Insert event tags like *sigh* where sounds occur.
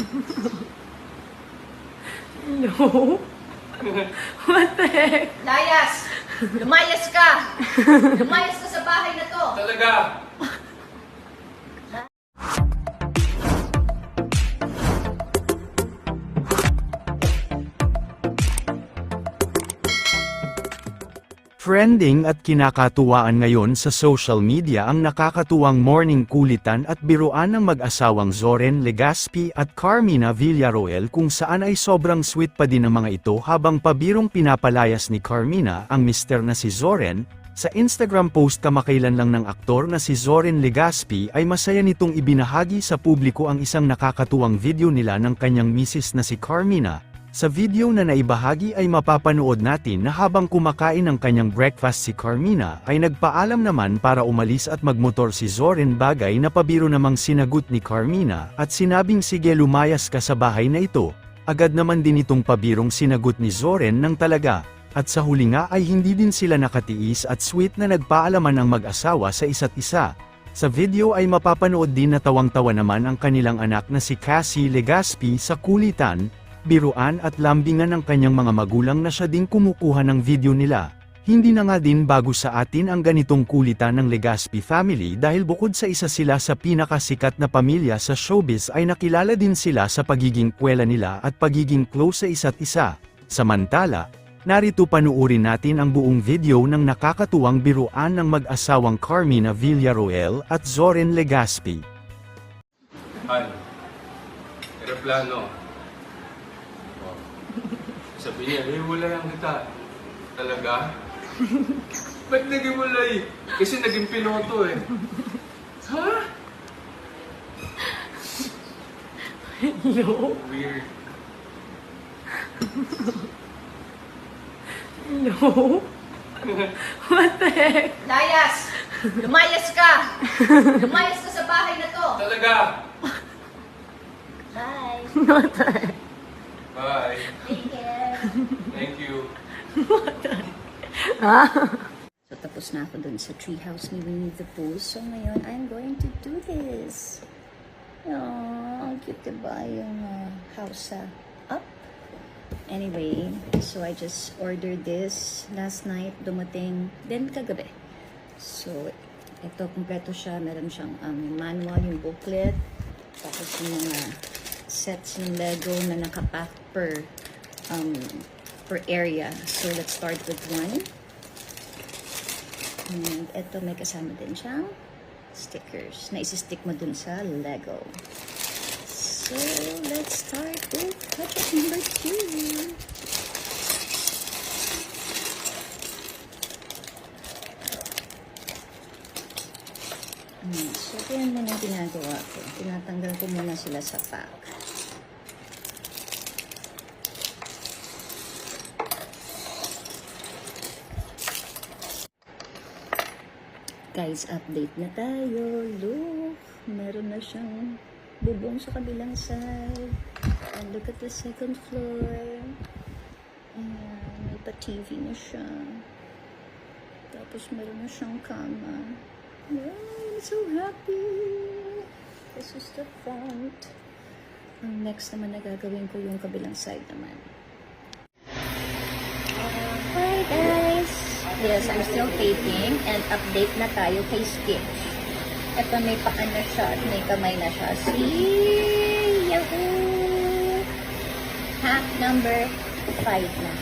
*laughs* No. What the heck? Layas! Lumayas ka! Lumayas ka sa bahay na to! Talaga? Trending at kinakatuwaan ngayon sa social media ang nakakatuwang morning kulitan at biruan ng mag-asawang Zoren Legaspi at Carmina Villaroel kung saan ay sobrang sweet pa din ang mga ito habang pabirong pinapalayas ni Carmina ang mister na si Zoren, sa Instagram post kamakailan lang ng aktor na si Zoren Legaspi ay masaya nitong ibinahagi sa publiko ang isang nakakatuwang video nila ng kanyang misis na si Carmina, sa video na naibahagi ay mapapanood natin na habang kumakain ng kanyang breakfast si Carmina ay nagpaalam naman para umalis at magmotor si Zoren bagay na pabiro namang sinagot ni Carmina at sinabing sige lumayas ka sa bahay na ito. Agad naman din itong pabirong sinagot ni Zoren ng talaga. At sa huli nga ay hindi din sila nakatiis at sweet na nagpaalaman ang mag-asawa sa isa't isa. Sa video ay mapapanood din na tawang-tawa naman ang kanilang anak na si Cassie Legaspi sa kulitan, biruan at lambingan ng kanyang mga magulang na siya ding kumukuha ng video nila. Hindi na nga din bago sa atin ang ganitong kulitan ng Legaspi family dahil bukod sa isa sila sa pinakasikat na pamilya sa showbiz ay nakilala din sila sa pagiging kwela nila at pagiging close sa isa't isa. Samantala, narito panuorin natin ang buong video ng nakakatuwang biruan ng mag-asawang Carmina Villaroel at Zoren Legaspi. Han, aeroplano. Sabi niya, hiwalayan kita. Talaga? *laughs* Ba't naging walay? Kasi naging piloto eh. Ha? No. Weird. No. What the heck? Layas! Lumayas ka! Lumayas ka sa bahay na to! Talaga? Bye! What the heck? Bye. You. *laughs* So, tapos na ako dun sa treehouse ni Winnie the Pooh. So, ngayon, I'm going to do this. Aww, ang cute diba yung uh, house sa up? Anyway, so I just ordered this last night, dumating din kagabi. So, ito, kompleto siya. Meron siyang um, manual, yung booklet. Tapos yung mga sets ng Lego na nakapack per um, per area. So, let's start with one. And ito may kasama din siyang stickers na isi-stick mo dun sa Lego. So, let's start with project number two. Hmm, so, yan muna yung ginagawa ko. Tinatanggal ko muna sila sa pack. Guys, update na tayo. Look, meron na siyang bubong sa kabilang side. And look at the second floor. Ayan, may pa-TV na siya. Tapos meron na siyang kama. Yeah, I'm so happy. This is the front. Ang next naman na gagawin ko yung kabilang side naman. Hi guys! Yes, I'm still taping and update na tayo kay Stitch. Ito may paan na siya at may kamay na siya. See? Yahoo! Hack number 5 na.